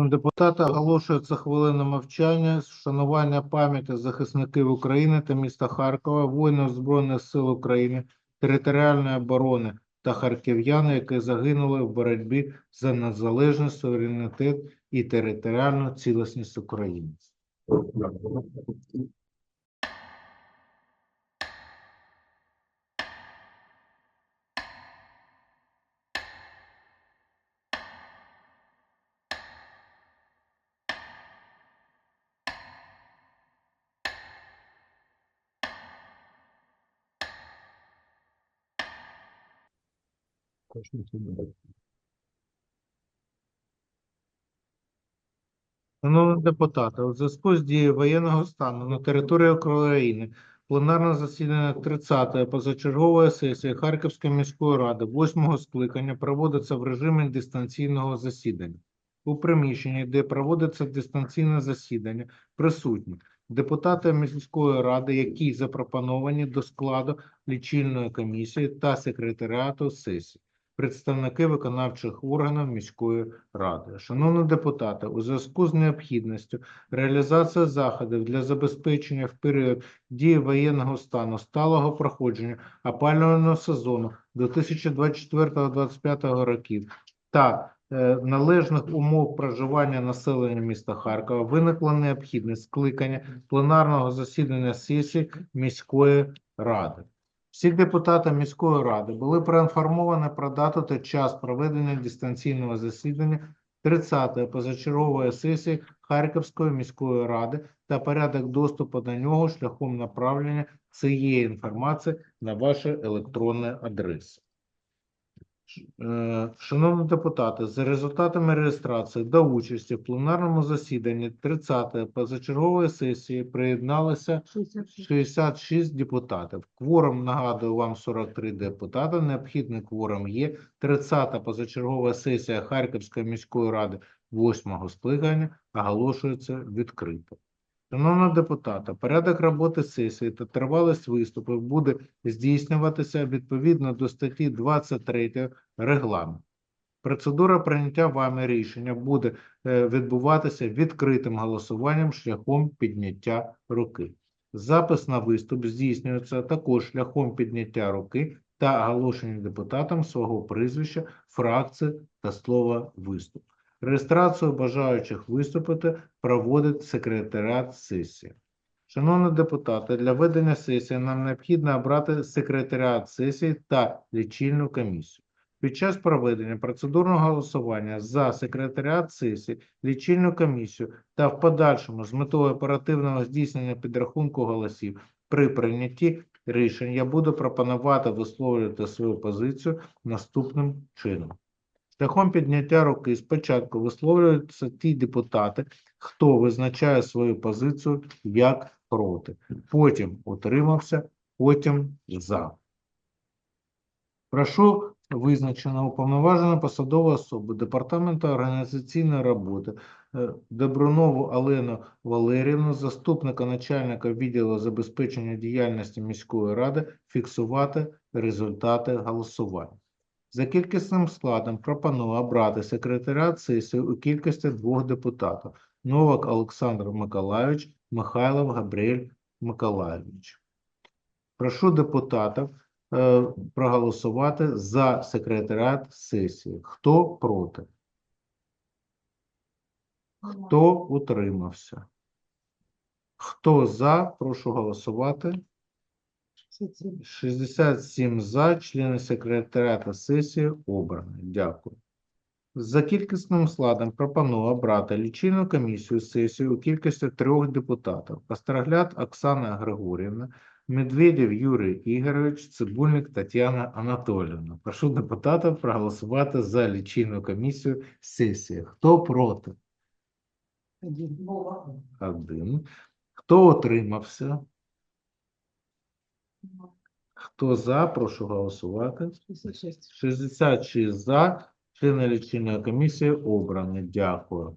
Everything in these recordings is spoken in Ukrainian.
Шановні депутати, оголошується хвилина мовчання з вшанування пам'яті захисників України та міста Харкова, воїнів Збройних сил України, територіальної оборони та харків'ян, які загинули в боротьбі за незалежність, суверенітет і територіальну цілісність України. Шановні депутати, у зв'язку з дією воєнного стану на території України пленарне засідання 30-ї позачергової сесії Харківської міської ради 8-го скликання проводиться в режимі дистанційного засідання. У приміщенні, де проводиться дистанційне засідання, присутні депутати міської ради, які запропоновані до складу лічильної комісії та секретаріату сесії представники виконавчих органів міської ради. Шановні депутати, у зв'язку з необхідністю реалізації заходів для забезпечення в період дії воєнного стану сталого проходження опалювального сезону 2024-2025 років та е, належних умов проживання населення міста Харкова виникла необхідність скликання пленарного засідання сесії міської ради. Всі депутати міської ради були проінформовані про дату та час проведення дистанційного засідання 30-ї позачергової сесії Харківської міської ради та порядок доступу до нього шляхом направлення цієї інформації на ваші електронні адреси. Е, Шановні депутати, за результатами реєстрації до участі в пленарному засіданні 30-ї позачергової сесії приєдналися 66 депутатів. Кворум, нагадую вам, 43 депутати. Необхідний кворум є. 30-та позачергова сесія Харківської міської ради 8-го скликання оголошується відкрито. Шановні депутати, порядок роботи сесії та тривалість виступів буде здійснюватися відповідно до статті 23 регламенту. Процедура прийняття вами рішення буде е, відбуватися відкритим голосуванням шляхом підняття руки. Запис на виступ здійснюється також шляхом підняття руки та оголошення депутатам свого прізвища, фракції та слова виступ. Реєстрацію бажаючих виступити проводить секретаріат сесії. Шановні депутати, для ведення сесії нам необхідно обрати секретаріат сесії та лічильну комісію. Під час проведення процедурного голосування за секретаріат сесії, лічильну комісію та в подальшому з метою оперативного здійснення підрахунку голосів при прийнятті рішень я буду пропонувати висловлювати свою позицію наступним чином. Шляхом підняття руки спочатку висловлюються ті депутати, хто визначає свою позицію як проти, потім утримався, потім за. Прошу визначено уповноважену посадову особу Департаменту організаційної роботи е, Добрунову Олену Валерівну, заступника начальника відділу забезпечення діяльності міської ради, фіксувати результати голосування. За кількісним складом пропоную обрати секретаріат сесії у кількості двох депутатів Новак Олександр Миколайович, Михайлов Габріель Миколайович. Прошу депутатів е, проголосувати за секретаріат сесії. Хто проти? Хто утримався? Хто за? Прошу голосувати. 67 за, члени секретаріату сесії обрані. Дякую. За кількісним складом пропоную обрати лічильну комісію сесії у кількості трьох депутатів. Пастрагляд Оксана Григорівна, Медведєв Юрій Ігорович, Цибульник Тетяна Анатоліївна. Прошу депутатів проголосувати за лічильну комісію сесії. Хто проти? Один. Хто утримався? Хто за? Прошу голосувати. 66 за. Члени лічильної комісії обрані. Дякую.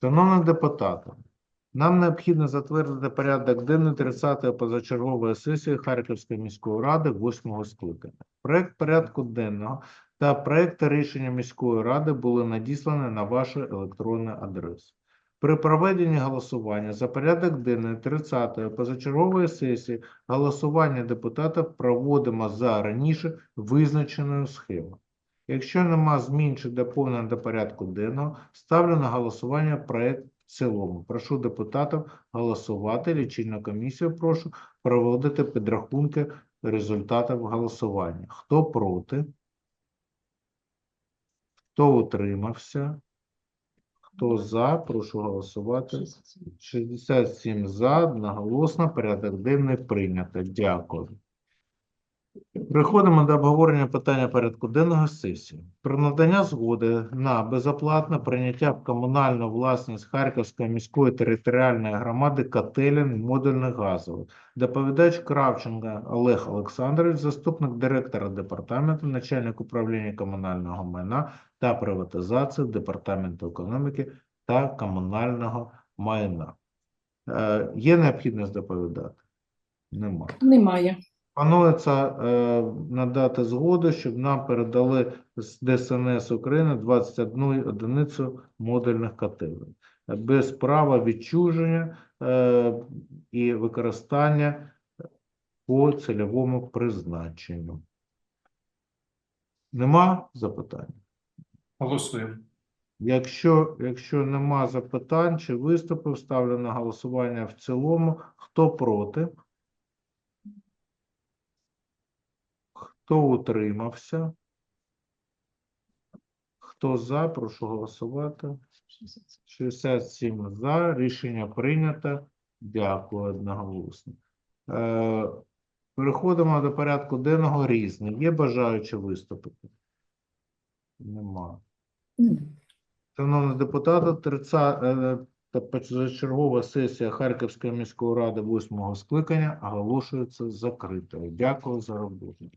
Шановні депутати, нам необхідно затвердити порядок денний 30-ї позачергової сесії Харківської міської ради 8-го скликання. Проект порядку денного та проекти рішення міської ради були надіслані на вашу електронну адресу. При проведенні голосування за порядок денний 30-ї позачергової сесії голосування депутатів проводимо за раніше визначеною схемою. Якщо нема змін чи доповнень до порядку денного, ставлю на голосування проект в цілому. Прошу депутатів голосувати. Лічильну комісію прошу проводити підрахунки результатів голосування. Хто проти? Хто утримався? Хто за? Прошу голосувати. 67 за, одноголосно, порядок денний прийнято. Дякую. Переходимо до обговорення питання порядку денного сесії. Про надання згоди на безоплатне прийняття в комунальну власність Харківської міської територіальної громади котелень модульних газових. Доповідач Кравченко Олег Олександрович, заступник директора департаменту, начальник управління комунального майна та приватизації Департаменту економіки та комунального майна. Е, є необхідність доповідати? Немає. Немає. Планується е, надати згоду, щоб нам передали з ДСНС України 21 одиницю модульних котелень без права відчуження е, і використання по цільовому призначенню. Нема запитань? Голосуємо. Якщо, якщо нема запитань чи виступів, ставлю на голосування в цілому. Хто проти? Хто утримався? Хто за? Прошу голосувати. 67 за. Рішення прийнято. Дякую одноголосно. Е, переходимо до порядку денного різне. Є бажаючі виступити? Нема. Шановні депутати, 30 е, та сесія Харківської міської ради 8 скликання оголошується закритою. Дякую за роботу.